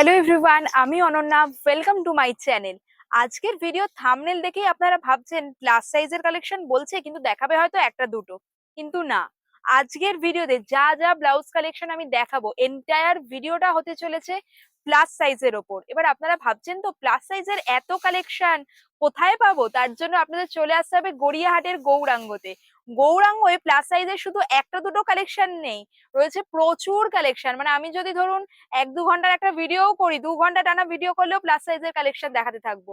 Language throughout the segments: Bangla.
হ্যালো এভরিওয়ান আমি Ananya. Welcome to my channel আজকের ভিডিও থামনেল দেখেই আপনারা ভাবছেন প্লাস সাইজের কালেকশন বলছে, কিন্তু দেখাবে হয়তো একটা দুটো। কিন্তু না। আজকের ভিডিওতে যা যা ব্লাউজ কালেকশন আমি দেখাবো এন্টায়ার ভিডিওটা হতে চলেছে প্লাস সাইজের ওপর। এবার আপনারা ভাবছেন তো প্লাস সাইজের এত কালেকশন কোথায় পাবো? তার জন্য আপনাদের চলে আসতে হবে গড়িয়াহাটের গৌরাঙ্গতে। গৌরাঙ্গয়ে প্লাস সাইজের শুধু একটা দুটো কালেকশন নেই, রয়েছে প্রচুর কালেকশন মানে আমি যদি ধরুন এক দু ঘণ্টার একটা ভিডিও করি, দু ঘণ্টা টানা ভিডিও করলেও প্লাস সাইজের কালেকশন দেখাতে থাকব।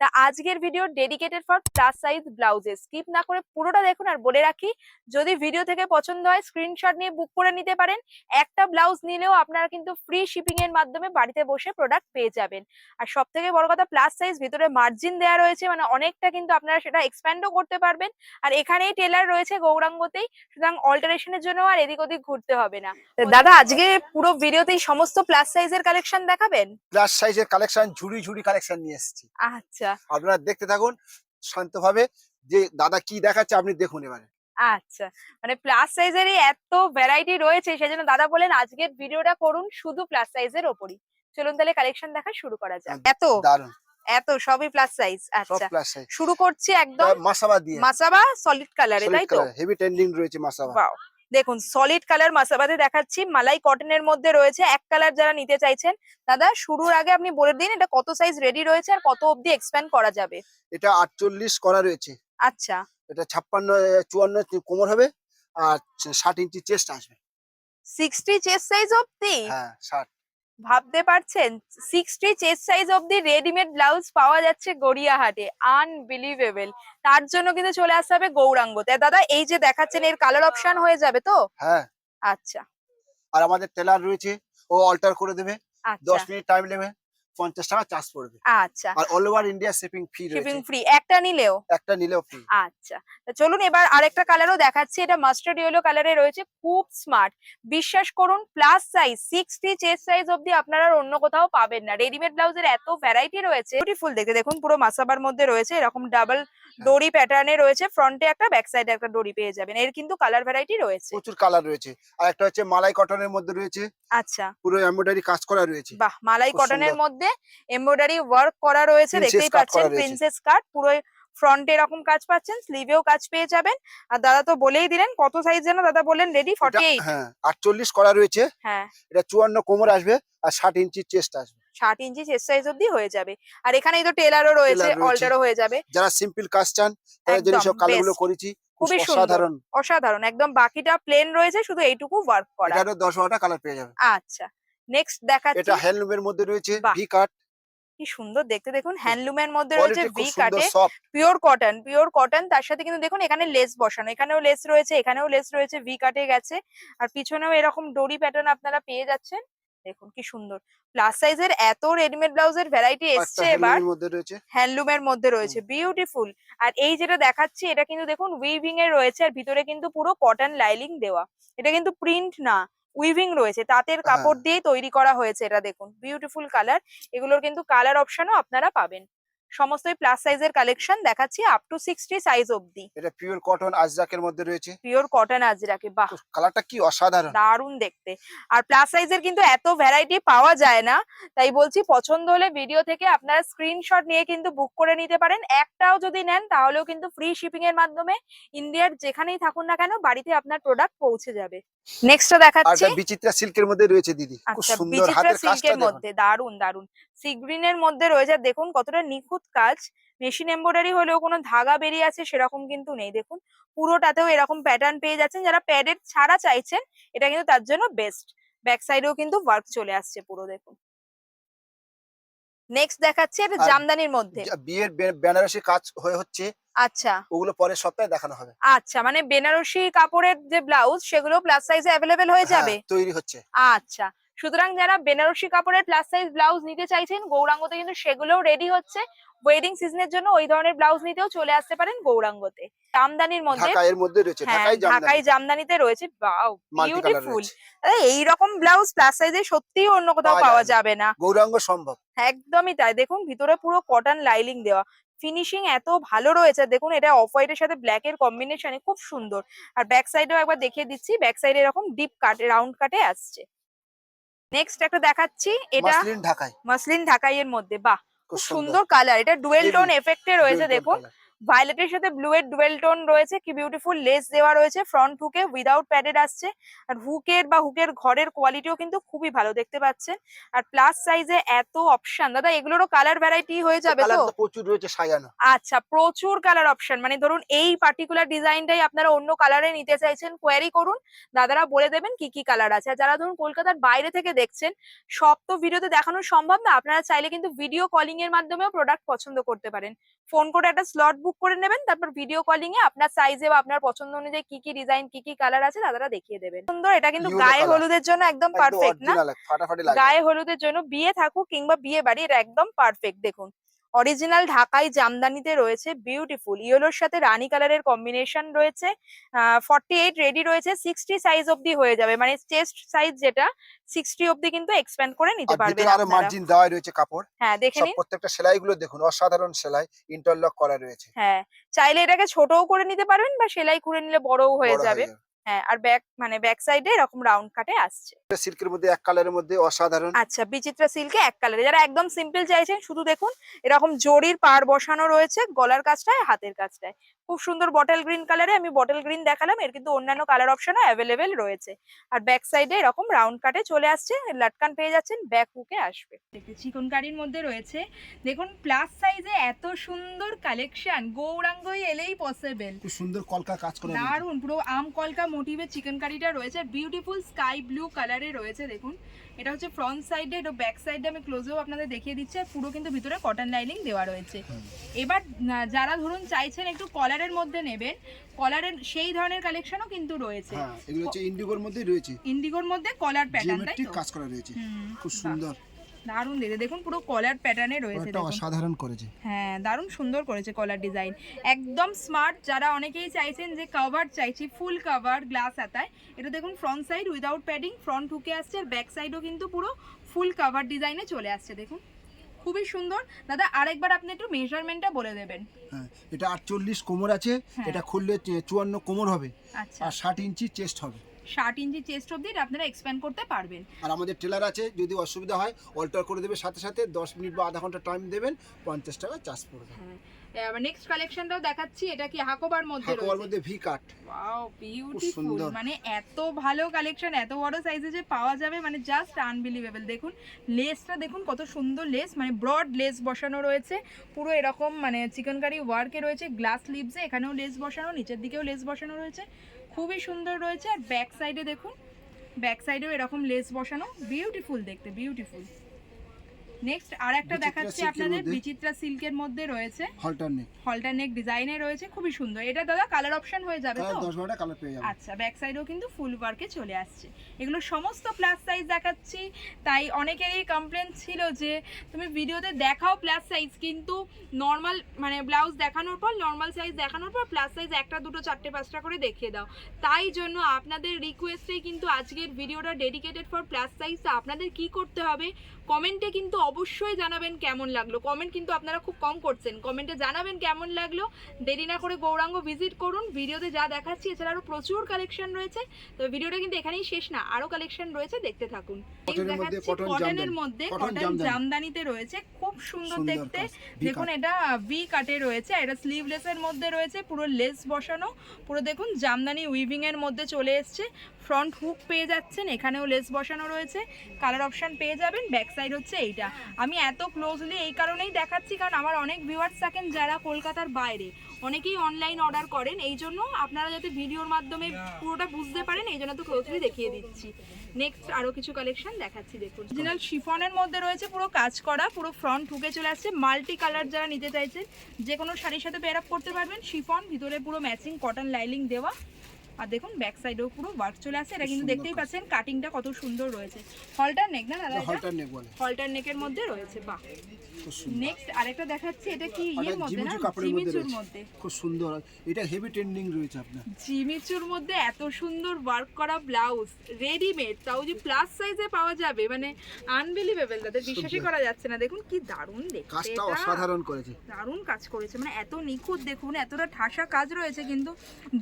তা আজকের video dedicated for plus size blouses skip না করে পুরোটা দেখুন আর বলে রাখি, যদি ভিডিও থেকে পছন্দ হয় স্ক্রিনশট নিয়ে বুক করে নিতে পারেন। একটা ব্লাউজ নিলেও আপনারা কিন্তু ফ্রি শিপিং এর মাধ্যমে বাড়িতে বসে প্রোডাক্ট পেয়ে যাবেন। আর সব থেকে বড় কথা প্লাস সাইজ ভিতরে মার্জিন দেওয়া রয়েছে মানে অনেকটা কিন্তু আপনারা সেটা এক্সপ্যান্ডও করতে পারবেন। আর এখানেই টেলার রয়েছে গৌরাঙ্গতেই সুতরাং অল্টারেশনের জন্য আর এদিক ওদিক ঘুরতে হবে না। দাদা আজকে পুরো ভিডিওতেই সমস্ত প্লাস সাইজের কালেকশন দেখাবেন? প্লাস সাইজের কালেকশন ঝুড়ি ঝুড়ি কালেকশন নিয়ে এসেছি। আচ্ছা। আপনারা দেখতে থাকুন শান্তভাবে যে দাদা কি দেখাচ্ছে আপনি দেখুন এবারে। আচ্ছা। মানে প্লাস সাইজেরই এত ভ্যারাইটি রয়েছে সেজন্য দাদা বলেন আজকের ভিডিওটা করুন শুধু প্লাস সাইজের ওপরই। চলুন তাহলে কালেকশন দেখা শুরু করা যাক। এত দারুণ এত সবই প্লাস সাইজ আচ্ছা। শুরু করছি একদম মাসাবা দিয়ে। মাসাবা সলিড কালারে তাই তো? হেভি টেন্ডিং রয়েছে মাসাবা। দেখুন সলিড কালার মাসাবাতে দেখাচ্ছি। মালাই কটনের মধ্যে রয়েছে। এক কালার যারা নিতে চাইছেন দাদা শুরুর আগে আপনি বলে দিন এটা কত সাইজ রেডি রয়েছে আর কত অবধি এক্সপ্যান্ড করা যাবে। এটা আটচল্লিশ করা রয়েছে। আচ্ছা। এটা ছাপ্পান্ন চুয়ান্ন কোমর হবে আর ষাট ইঞ্চি চেস্ট আসবে। সিক্সটি চেস্ট সাইজ অবধি? হ্যাঁ ষাট। ভাবতে পারছেন? সিক্সটি চেস সাইজ অবধি রেডিমেড ব্লাউজ পাওয়া যাচ্ছে গড়িয়াহাটে। আনবিলিভেবল তার জন্য কিন্তু চলে আসতে হবে গৌরাঙ্গতে দাদা এই যে দেখাচ্ছেন এর কালার অপশন হয়ে যাবে তো? হ্যাঁ। আচ্ছা। আর আমাদের টেলার রয়েছে ও অল্টার করে দেবে। আচ্ছা। দশ মিনিট টাইম নেবে। পঞ্চাশ টাকা চার্জ পড়বে। আচ্ছা। আর all over India shipping free shipping free একটা নিলেও? একটা নিলেও ফ্রি আচ্ছা। তা চলুন এবার আরেকটা কালারও দেখাচ্ছি। এটা মাস্টার্ড ইয়েলো কালারে রয়েছে। খুব স্মার্ট বিশ্বাস করুন plus size sixty chest size অবধি আপনারা অন্য কোথাও পাবেন না। রেডিমেড ব্লাউজের এত ভ্যারাইটি রয়েছে। বিউটিফুল দেখতে দেখুন পুরো মাসাবার মধ্যে রয়েছে। এরকম ডাবল ডোরি প্যাটার্নে রয়েছে। ফ্রন্টে একটা ব্যাক সাইডে একটা ডোরি পেয়ে যাবেন। এর কিন্তু কালার ভ্যারাইটি রয়েছে। প্রচুর কালার রয়েছে। আর একটা হচ্ছে মালাই কটনের মধ্যে রয়েছে। আচ্ছা। পুরো এমব্রয়ডারি কাজ করা রয়েছে। বাহ! মালাই কটনের মধ্যে এমব্রয়ডারি ওয়ার্ক করা রয়েছে দেখতেই পাচ্ছেন প্রিন্সেস কাট পুরো ফ্রন্টে এরকম কাজ পাচ্ছেন স্লিভেও কাজ পেয়ে যাবেন। আর দাদা তো বলেই দিলেন কত সাইজ যেন দাদা বললেন রেডি ফর্টি এইট হ্যাঁ আটচল্লিশ করা রয়েছে। হ্যাঁ। এটা চুয়ান্ন কোমর আসবে আর ষাট ইঞ্চি চেস্ট আসবে। ষাট ইঞ্চি চেস্ট সাইজ অব্দি হয়ে যাবে। আর এখানেই তো টেলারও রয়েছে। অল্টারও হয়ে যাবে। যারা সিম্পল কাজ চান তাদের জন্য সব কালারগুলো করেছি খুবই। অসাধারণ। অসাধারণ একদম বাকিটা প্লেন রয়েছে শুধু এইটুকু ওয়ার্ক করা এখানে দশ বারোটা কালার পেয়ে যাবে। আচ্ছা। নেক্সট দেখাচ্ছি। এটা হ্যান্ডলুমের মধ্যে রয়েছে ভি কাট কি সুন্দর দেখতে। দেখুন হ্যান্ডলুমের মধ্যে রয়েছে ভি কাটে পিওর কটন পিওর কটন তার সাথে কিন্তু দেখুন এখানে লেস বসানো এখানেও লেস রয়েছে এখানেও লেস রয়েছে ভি কাটে গেছে। আর পিছনেও এরকম ডোরি প্যাটার্ন আপনারা পেয়ে যাচ্ছেন। দেখুন কি সুন্দর। প্লাস সাইজের এত রেডিমেড ব্লাউজের ভ্যারাইটি এসছে এবার। হ্যান্ডলুমের মধ্যে রয়েছে বিউটিফুল আর এই যেটা দেখাচ্ছি এটা কিন্তু দেখুন উইভিং এর রয়েছে আর ভিতরে কিন্তু পুরো কটন লাইলিং দেওয়া। এটা কিন্তু প্রিন্ট না। উইভিং রয়েছে তাঁতের কাপড় দিয়েই তৈরি করা হয়েছে এটা দেখুন বিউটিফুল কালার এগুলোর কিন্তু কালার অপশনও আপনারা পাবেন। সমস্তই প্লাস সাইজের কালেকশন দেখাচ্ছি আপ টু সিক্সটি সাইজ অবধি। এটা পিওর কটন আজরাকের মধ্যে রয়েছে। পিওর কটন আজরাকে বাহ! কালারটা কি অসাধারণ। দারুণ দেখতে। আর প্লাস সাইজের কিন্তু এত ভ্যারাইটি পাওয়া যায় না তাই বলছি পছন্দ হলে ভিডিও থেকে আপনারা স্ক্রিনশট নিয়ে কিন্তু বুক করে নিতে পারেন। একটাও যদি নেন তাহলেও কিন্তু ফ্রি শিপিং এর মাধ্যমে ইন্ডিয়ার যেখানেই থাকুন না কেন বাড়িতে আপনার প্রোডাক্ট পৌঁছে যাবে। নেক্সট দেখাচ্ছি। বিচিত্রা সিল্কের মধ্যে রয়েছে দিদি খুব আচ্ছা সুন্দর হাতের কাজটা দেখুন। মধ্যে দারুণ দারুণ। সি গ্রিনের মধ্যে রয়েছে দেখুন কতটা নিখুঁত কাজ। মেশিন এমব্রয়ডারি হলেও কোনো ধাগা বেরিয়ে আছে সেরকম কিন্তু নেই। দেখুন পুরোটাতেও এরকম প্যাটার্ন পেয়ে যাচ্ছেন। যারা প্যাডের ছাড়া চাইছেন এটা কিন্তু তার জন্য বেস্ট ব্যাক সাইডেও কিন্তু ওয়ার্ক চলে আসছে পুরো দেখুন। নেক্সট দেখাচ্ছে এটা জামদানির মধ্যে। বিয়ের বেনারসি কাজ হয়ে হচ্ছে আচ্ছা। ওগুলো পরের সপ্তাহে দেখানো হবে। আচ্ছা মানে বেনারসি কাপড়ের যে ব্লাউজ সেগুলো প্লাস সাইজে অ্যাভেলেবেল হয়ে হ্যাঁ, যাবে? তৈরি হচ্ছে। আচ্ছা। সুতরাং যারা বেনারসি কাপড়ের প্লাস সাইজ ব্লাউজ নিতে চাইছেন গৌরাঙ্গতে কিন্তু সেগুলোও রেডি হচ্ছে। ওয়েডিং সিজনের জন্য ওই ধরনের ব্লাউজ নিতেও চলে আসতে পারেন গৌরাঙ্গতে। জামদানির মধ্যে। ঢাকা মধ্যে রয়েছে হ্যাঁ ঢাকাই জামদানিতে রয়েছে। বাও বিউটিফুল এই রকম ব্লাউজ প্লাস সাইজে সত্যিই অন্য কোথাও পাওয়া। যাবে না। গৌরাঙ্গ সম্ভব। একদমই তাই। দেখুন ভিতরে পুরো কটন লাইলিং দেওয়া। ফিনিশিং এত ভালো রয়েছে। দেখুন এটা অফ হোয়াইটের সাথে ব্ল্যাক এর কম্বিনেশনে খুব সুন্দর। আর ব্যাক সাইডেও একবার দেখিয়ে দিচ্ছি। ব্যাক সাইডে এরকম ডিপ কাট রাউন্ড কাটে আসছে। নেক্সট একটা দেখাচ্ছি এটা মাসলিন মসলিন মাসলিন ঢাকাইয়ের মধ্যে বাহ খুব সুন্দর কালার এটা ডুয়েল. টোন এফেক্টে রয়েছে দেখুন। ভায়োলেটের সাথে ব্লু এর ডুয়েল টোন রয়েছে কি বিউটিফুল লেস দেওয়া রয়েছে ফ্রন্ট হুকে উইদাউট প্যাডেড আসছে আর হুকের বা হুকের ঘরের কোয়ালিটিও কিন্তু খুবই ভালো দেখতে পাচ্ছেন আর প্লাস সাইজে এত অপশন দাদা এগুলোরও কালার ভ্যারাইটি হয়ে যাবে তো? প্রচুর রয়েছে সাজানো। আচ্ছা প্রচুর কালার অপশন মানে ধরুন এই পার্টিকুলার ডিজাইনটাই আপনারা অন্য কালারে নিতে চাইছেন কোয়ারি করুন দাদারা বলে দেবেন কি কি কালার আছে আর যারা ধরুন কলকাতার বাইরে থেকে দেখছেন সব তো ভিডিওতে দেখানো সম্ভব না আপনারা চাইলে কিন্তু ভিডিও কলিং এর মাধ্যমেও প্রোডাক্ট পছন্দ করতে পারেন ফোন করে একটা স্লট বুক করে নেবেন তারপর ভিডিও কলিং এ আপনার সাইজে বা আপনার পছন্দ অনুযায়ী কি কি ডিজাইন কি কি কালার আছে দাদারা দেখিয়ে দেবেন। সুন্দর এটা কিন্তু গায়ে হলুদের জন্য একদম পারফেক্ট না? গায়ে হলুদের জন্য বিয়ে থাকুক কিংবা বিয়ে বাড়ি এটা একদম পারফেক্ট দেখুন। অরিজিনাল ঢাকাই জামদানিতে রয়েছে বিউটিফুল ইয়েলোর সাথে রানী কালারের কম্বিনেশন রয়েছে ফর্টি এইট রেডি রয়েছে সিক্সটি সাইজ অবধি হয়ে যাবে। মানে চেস্ট সাইজ যেটা সিক্সটি অবধি কিন্তু এক্সপ্যান্ড করে নিতে পারবেন আরও মার্জিন দেওয়া রয়েছে কাপড়। হ্যাঁ দেখে নিন। প্রত্যেকটা সেলাই গুলো দেখুন অসাধারণ সেলাই ইন্টারলক করা রয়েছে। হ্যাঁ চাইলে এটাকে ছোটও করে নিতে পারবেন বা সেলাই করে নিলে বড়ও হয়ে যাবে। হ্যাঁ আর ব্যাক মানে ব্যাক সাইডে এরকম রাউন্ড কাটে আসছে। সিল্কের মধ্যে এক কালারের মধ্যে অসাধারণ। আচ্ছা বিচিত্রা সিল্কে এক কালারে যারা একদম সিম্পল চাইছেন শুধু দেখুন এরকম জরির পার বসানো রয়েছে গলার কাজটায় হাতের কাজটায়। খুব সুন্দর বটল গ্রিন কালারে আমি বটল গ্রিন দেখালাম এর কিন্তু অন্যান্য কালার অপশনও অ্যাভেলেবেল রয়েছে। আর ব্যাক সাইডে এরকম রাউন্ড কাটে চলে আসছে লাটকান পেয়ে যাচ্ছেন ব্যাক হুকে আসবে। চিকনকারির মধ্যে রয়েছে। দেখুন প্লাস সাইজে এত সুন্দর কালেকশন গৌরাঙ্গই এলেই পসিবল খুব সুন্দর কলকা কাজ করে দারুণ পুরো আম কলকা মোটিভে চিকেন কারিটা রয়েছে বিউটিফুল স্কাই ব্লু কালারে রয়েছে দেখুন। এটা হচ্ছে ফ্রন্ট সাইডে এটা ব্যাক সাইডে আমি ক্লোজেও আপনাদের দেখিয়ে দিচ্ছি আর পুরো কিন্তু ভিতরে কটন লাইনিং দেওয়া রয়েছে। এবার যারা ধরুন চাইছেন একটু কলারের মধ্যে নেবেন। কলারের সেই ধরনের কালেকশনও কিন্তু রয়েছে। হ্যাঁ এগুলো হচ্ছে ইন্ডিগোর মধ্যে রয়েছে। ইন্ডিগোর মধ্যে কলার প্যাটার্ন তাই তো? কাজ করা রয়েছে। খুব সুন্দর। দারুণ দেখে দেখুন পুরো কলার প্যাটার্নে রয়েছে দেখুন। অসাধারণ করেছে। হ্যাঁ দারুণ সুন্দর করেছে কলার ডিজাইন একদম স্মার্ট যারা অনেকেই চাইছেন যে কভার চাইছি ফুল কভার গ্লাস আতায় এটা দেখুন front side without padding front হুকে আসছে আর ব্যাক সাইডও কিন্তু পুরো ফুল কভার ডিজাইনে চলে আসছে দেখুন। খুবই সুন্দর। দাদা আরেকবার আপনি একটু মেজারমেন্টটা বলে দেবেন। হ্যাঁ এটা আটচল্লিশ কোমর আছে হ্যাঁ। এটা খুললে চুয়ান্ন কোমর হবে আচ্ছা। আর ষাট ইঞ্চি চেস্ট হবে। ষাট ইঞ্চি চেস্ট অব্দি আপনারা এক্সপ্যান্ড করতে পারবেন। আর আমাদের টেলার আছে যদি অসুবিধা হয় অল্টার করে দেবে সাথে সাথে দশ মিনিট বা আধা ঘণ্টা টাইম দেবেন পঞ্চাশ টাকা চার্জ পড়বে। হ্যাঁ নেক্সট কালেকশনটাও দেখাচ্ছি এটা কি হাকোবার মধ্যে রয়েছে? মধ্যে ভি কাট ওয়াও বিউটিফুল মানে এত ভালো কালেকশন এত বড় সাইজে যে পাওয়া যাবে মানে জাস্ট আনবিলিভেবল দেখুন লেসটা দেখুন কত সুন্দর লেস মানে ব্রড লেস বসানো রয়েছে। পুরো এরকম মানে চিকেনকারি ওয়ার্কে রয়েছে গ্লাস লিভসে এখানেও লেস বসানো নিচের দিকেও লেস বসানো রয়েছে। খুবই সুন্দর রয়েছে আর ব্যাক সাইডে দেখুন ব্যাক সাইডেও এরকম লেস বসানো। বিউটিফুল দেখতে বিউটিফুল নেক্সট আর একটা দেখাচ্ছি আপনাদের। বিচিত্রা সিল্কের মধ্যে রয়েছে। হলটার নেক হলটার নেক ডিজাইনে রয়েছে খুবই সুন্দর। এটা দাদা কালার অপশন হয়ে যাবে তো? দশ বারোটা কালার পেয়ে যাবে। আচ্ছা ব্যাক সাইডেও কিন্তু ফুল ওয়ার্কে চলে আসছে। এগুলো সমস্ত প্লাস সাইজ দেখাচ্ছি। তাই অনেকেরই কমপ্লেন ছিল যে তুমি ভিডিওতে দেখাও প্লাস সাইজ কিন্তু নর্মাল মানে ব্লাউজ দেখানোর পর নর্মাল সাইজ দেখানোর পর প্লাস সাইজ একটা দুটো চারটে পাঁচটা করে দেখিয়ে দাও। তাই জন্য আপনাদের রিকোয়েস্টেই কিন্তু আজকের ভিডিওটা ডেডিকেটেড ফর প্লাস সাইজ তো আপনাদের কি করতে হবে? কমেন্টে কিন্তু অবশ্যই জানাবেন কেমন লাগল। কমেন্ট কিন্তু আপনারা খুব কম করছেন। কমেন্টে জানাবেন কেমন লাগল। দেরি না করে গৌরাঙ্গ ভিজিট করুন। ভিডিওতে যা দেখাচ্ছি এছাড়া আরও প্রচুর কালেকশন রয়েছে। তো ভিডিওটা কিন্তু এখানেই শেষ না আরও কালেকশন রয়েছে দেখতে থাকুন। কটনের মধ্যে কটন জামদানিতে রয়েছে খুব সুন্দর দেখতে। দেখুন এটা ভি কাটে রয়েছে এটা স্লিভলেস এর মধ্যে রয়েছে পুরো লেস বসানো। পুরো দেখুন জামদানি উইভিং এর মধ্যে চলে এসছে। ফ্রন্ট হুক পেয়ে যাচ্ছেন, এখানেও লেস বসানো রয়েছে কালার অপশান পেয়ে যাবেন ব্যাক সাইড হচ্ছে এইটা। আমি এত ক্লোজলি এই কারণেই দেখাচ্ছি, কারণ আমার অনেক ভিউয়ার্স থাকেন যারা কলকাতার বাইরে। অনেকেই অনলাইন অর্ডার করেন, এই জন্য আপনারা যাতে ভিডিওর মাধ্যমে পুরোটা বুঝতে পারেন, এই জন্য তো ক্লোজলি দেখিয়ে দিচ্ছি। নেক্সট আরও কিছু কালেকশন দেখাচ্ছি, দেখুন। অরিজিনাল শিফনের মধ্যে রয়েছে পুরো কাজ করা, পুরো ফ্রন্ট ঢুকে চলে আসছে মাল্টি কালার যারা নিতে চাইছেন যে কোনো শাড়ির সাথে পেয়ার আপ করতে পারবেন শিফন ভিতরে পুরো ম্যাচিং কটন লাইলিং দেওয়া। আর দেখুন ব্যাক সাইডেও পুরো ওয়ার্ক চলে আসছে এটা কিন্তু দেখতেই কাজ। পাচ্ছেন কাটিংটা কত সুন্দর রয়েছে। হলটার নেক না দাদা হলটার নেক বলে। হলটার নেকের মধ্যে রয়েছে বাহ। নেক্সট আরেকটা দেখাচ্ছি এটা কি ইয়ের মধ্যে না? জিমিচুর মধ্যে খুব সুন্দর। এটা হেভি ট্রেন্ডিং রয়েছে আপনার। জিমিচুর মধ্যে এত সুন্দর ওয়ার্ক করা ব্লাউজ রেডিমেড তাও যে প্লাস সাইজে পাওয়া যাবে মানে আনবিলিভেবল তাদের বিশ্বাসই করা যাচ্ছে না। দেখুন কি দারুণ দেখতে কাজটা। অসাধারণ করেছে। দারুণ কাজ করেছে। মানে এত নিখুঁত দেখুন এতটা ঠাসা কাজ রয়েছে কিন্তু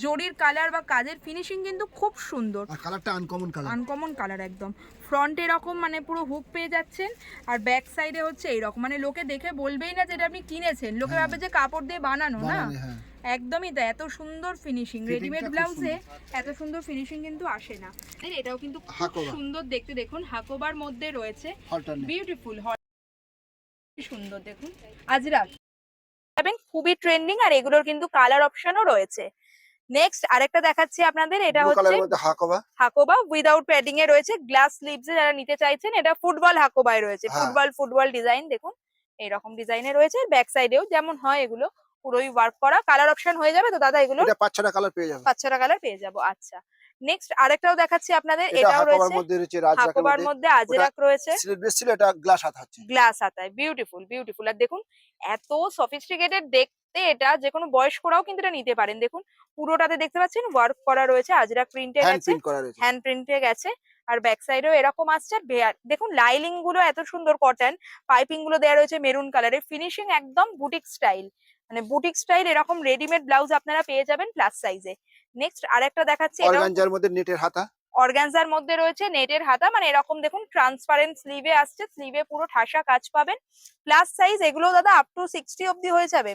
জরির কালার বা কাজের কাজের ফিনিশিং কিন্তু খুব সুন্দর। আর কালারটা আনকমন কালার আনকমন কালার একদম। ফ্রন্ট এরকম মানে পুরো হুক পেয়ে যাচ্ছেন আর ব্যাক সাইডে হচ্ছে এইরকম। মানে লোকে দেখে বলবেই না যেটা আপনি কিনেছেন। লোকে হ্যাঁ। ভাবে যে কাপড় দিয়ে বানানো না? হ্যাঁ। একদমই তাই এত সুন্দর ফিনিশিং রেডিমেড ব্লাউজে এত সুন্দর ফিনিশিং কিন্তু আসে না। এটাও কিন্তু খুব সুন্দর দেখতে দেখুন হাকোবার মধ্যে রয়েছে বিউটিফুল সুন্দর দেখুন। আজরাক খুবই ট্রেন্ডিং আর এগুলোর কিন্তু কালার অপশনও রয়েছে। নেক্সট আরেকটা দেখাচ্ছি আপনাদের এটা হচ্ছে হাকোবা। হাকোবা উইদাউট প্যাডিং এ রয়েছে গ্লাস স্লিভস যারা নিতে চাইছেন এটা ফুটবল হাকোবায় রয়েছে। ফুটবল ফুটবল ডিজাইন দেখুন এইরকম ডিজাইনে রয়েছে। ব্যাক সাইডেও যেমন হয় এগুলো পুরোই ওয়ার্ক করা। কালার অপশন হয়ে যাবে তো দাদা এগুলো এটা পাঁচ ছটা কালার পেয়ে যাব। পাঁচ ছটা কালার পেয়ে যাব আচ্ছা। নেক্সট আরেকটাও দেখাচ্ছি আপনাদের এটা এটাও রয়েছে। হাকোবার মধ্যে। আজরাক রয়েছে। ছিল এটা গ্লাস হাত হচ্ছে। গ্লাস হাতায় বিউটিফুল বিউটিফুল আর দেখুন এত সফিস্টিকেটেড দেখতে এটা যে কোনো বয়স্করাও কিন্তু এটা নিতে পারেন। দেখুন পুরোটাতে দেখতে পাচ্ছেন ওয়ার্ক করা রয়েছে আজরাক প্রিন্টে গেছে হ্যান্ড প্রিন্টে গেছে আর ব্যাক সাইডেও এরকম আসছে। দেখুন লাইলিংগুলো এত সুন্দর কটন পাইপিংগুলো দেওয়া রয়েছে মেরুন কালারের ফিনিশিং একদম বুটিক স্টাইল মানে বুটিক স্টাইল এরকম রেডিমেড ব্লাউজ আপনারা পেয়ে যাবেন প্লাস সাইজে নেক্সট আরেকটা দেখাচ্ছি অর্গানজার মধ্যে নেটের হাতা। অর্গানজার মধ্যে রয়েছে নেটের হাতা মানে এরকম দেখুন ট্রান্সপারেন্ট স্লিভে আসছে স্লিভে পুরো ঠাসা কাজ পাবেন। প্লাস সাইজ এগুলো দাদা আপ টু সিক্সটি অব্দি হয়ে যাবে।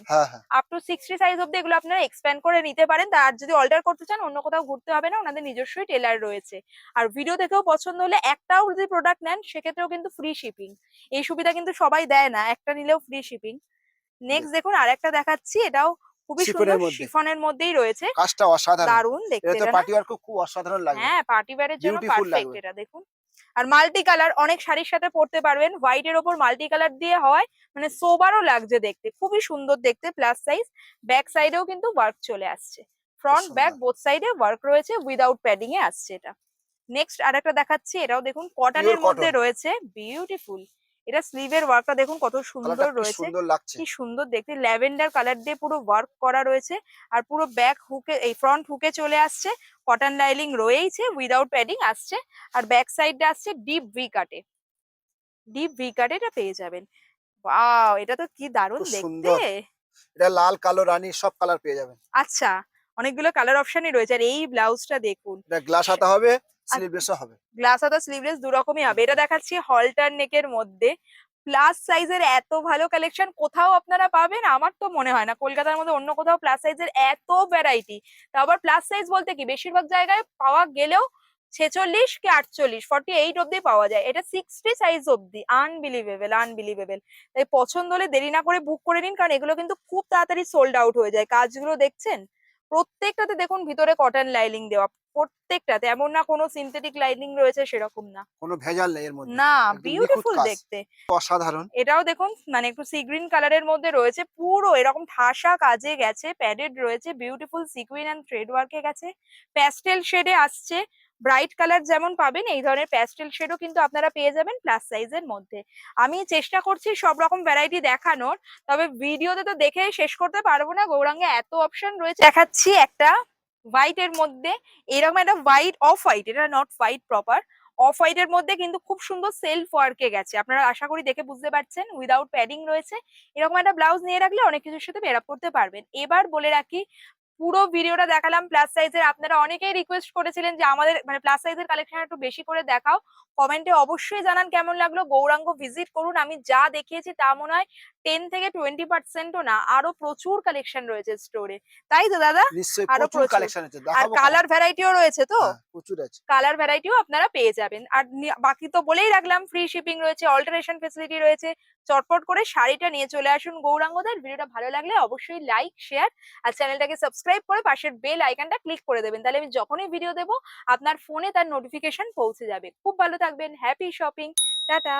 আপ টু সিক্সটি সাইজ অব্দি এগুলো আপনারা এক্সপ্যান্ড করে নিতে পারেন। আর যদি অল্টার করতে চান অন্য কোথাও ঘুরতে হবে না ওনাদের নিজস্বই টেলার রয়েছে। আর ভিডিও দেখেও পছন্দ হলে একটাও যদি প্রোডাক্ট নেন সেক্ষেত্রেও কিন্তু ফ্রি শিপিং এই সুবিধা কিন্তু সবাই দেয় না একটা নিলেও ফ্রি শিপিং নেক্সট দেখুন আরেকটা দেখাচ্ছি এটাও খুবই সুন্দর। শিফনের মধ্যেই রয়েছে। কাজটা অসাধারণ। দারুণ দেখতে। এটা? পার্টি ওয়ার্ক খুব অসাধারণ লাগে। হ্যাঁ পার্টি ওয়্যারের জন্য পারফেক্ট এটা দেখুন। আর মাল্টি কালার অনেক শাড়ির সাথে পরতে পারবেন। হোয়াইট এর ওপর মাল্টি কালার দিয়ে হয়। মানে সোবারও লাগছে দেখতে। খুবই সুন্দর দেখতে প্লাস সাইজ ব্যাক সাইডেও কিন্তু ওয়ার্ক চলে আসছে। ফ্রন্ট ব্যাক বোথ সাইডে ওয়ার্ক রয়েছে। উইদাউট প্যাডিং এ আসছে এটা। নেক্সট আরেকটা দেখাচ্ছি। এটাও দেখুন কটনের মধ্যে রয়েছে। বিউটিফুল এটা স্লিভের ওয়ার্কটা দেখুন কত সুন্দর রয়েছে কি সুন্দর দেখতে। ল্যাভেন্ডার কালার দিয়ে পুরো ওয়ার্ক করা রয়েছে আর পুরো ব্যাক হুকে এই ফ্রন্ট হুকে চলে আসছে। কটন লাইলিং রয়েইছে উইদাউট প্যাডিং আসছে। আর ব্যাক সাইডে আসছে ডিপ ভি কাটে ডিপ ভি কাটে এটা পেয়ে যাবেন। ওয়াও এটা তো কি দারুণ দেখতে! এটা লাল কালো রানী সব কালার পেয়ে যাবেন। আচ্ছা অনেকগুলো কালার অপশনই রয়েছে। আর এই ব্লাউজটা দেখুন। এটা গ্লাস হাতা হবে। স্লিভলেসও হবে। গ্লাস হাতা স্লিভলেস দু রকমই হবে। এটা দেখাচ্ছি হলটার নেকের মধ্যে। প্লাস সাইজের এত ভালো কালেকশন কোথাও আপনারা পাবেন? আমার তো মনে হয় না। কলকাতার মধ্যে অন্য কোথাও প্লাস সাইজের এত ভ্যারাইটি তা আবার প্লাস সাইজ বলতে কি? বেশিরভাগ জায়গায় পাওয়া গেলেও ছেচল্লিশ কি আটচল্লিশ ফর্টি এইট অব্দি পাওয়া যায়। এটা সিক্সটি সাইজ অব্দি আনবিলিভেবল আনবিলিভেবল তাই পছন্দ হলে দেরি না করে বুক করে নিন কারণ এগুলো কিন্তু খুব তাড়াতাড়ি সোল্ড আউট হয়ে যায়। কাজগুলো দেখছেন? প্রত্যেকটাতে দেখুন ভিতরে কটন লাইনিং দেওয়া। প্রত্যেকটাতে এমন না কোনো সিনথেটিক লাইনিং রয়েছে সেরকম না। কোনো ভেজাল নেই এর মধ্যে। না বিউটিফুল দেখতে। অসাধারণ। এটাও দেখুন মানে একটু সি গ্রিন কালারের মধ্যে রয়েছে পুরো এরকম ঠাসা কাজে গেছে প্যাডেড রয়েছে বিউটিফুল সিকুইন অ্যান্ড থ্রেড ওয়ার্কে গেছে। প্যাস্টেল শেডে আসছে ব্রাইট কালার যেমন পাবেন এই ধরনের প্যাস্টেল শেডও কিন্তু আপনারা পেয়ে যাবেন প্লাস সাইজের মধ্যে। আমি চেষ্টা করছি সব রকম ভ্যারাইটি দেখানোর তবে ভিডিওতে তো দেখে শেষ করতে পারব না গৌরাঙ্গে এত অপশন রয়েছে। দেখাচ্ছি একটা হোয়াইট এর মধ্যে, এরকম একটা হোয়াইট অফ হোয়াইট এটা not white proper off white এর মধ্যে কিন্তু খুব সুন্দর সেলফ ওয়ার্কে গেছে। আপনারা আশা করি দেখে বুঝতে পারছেন উইদাউট প্যাডিং রয়েছে। এরকম একটা ব্লাউজ নিয়ে রাখলে অনেক কিছুর সাথে বের করতে পারবেন। এবার বলে রাখি পুরো ভিডিওটা দেখালাম প্লাস সাইজের আপনারা অনেকেই রিকোয়েস্ট করেছিলেন যে আমাদের মানে প্লাস সাইজের কালেকশন একটু বেশি করে দেখাও। কমেন্টে অবশ্যই জানান কেমন লাগল গৌরাঙ্গ ভিজিট করুন আমি যা দেখিয়েছি তা মনে হয় টেন থেকে টোয়েন্টি পার্সেন্টও না আরও প্রচুর কালেকশন রয়েছে স্টোরে তাই তো দাদা? আরও প্রচুর। কালেকশন আর কালার ভ্যারাইটিও রয়েছে তো? হ্যাঁ, প্রচুর আছে। কালার ভ্যারাইটিও আপনারা পেয়ে যাবেন। আর বাকি তো বলেই রাখলাম ফ্রি শিপিং রয়েছে অল্টারেশন ফেসিলিটি রয়েছে চটপট করে শাড়িটা নিয়ে চলে আসুন গৌরাঙ্গদার। ভিডিওটা ভালো লাগলে অবশ্যই লাইক শেয়ার আর চ্যানেলটাকে সাবস্ক্রাইব করে পাশের বেল আইকনটা ক্লিক করে দেবেন। তাহলে আমি যখনই ভিডিও দেবো, আপনার ফোনে তার নোটিফিকেশন পৌঁছে যাবে। খুব ভালো থাকবেন। Happy shopping tata.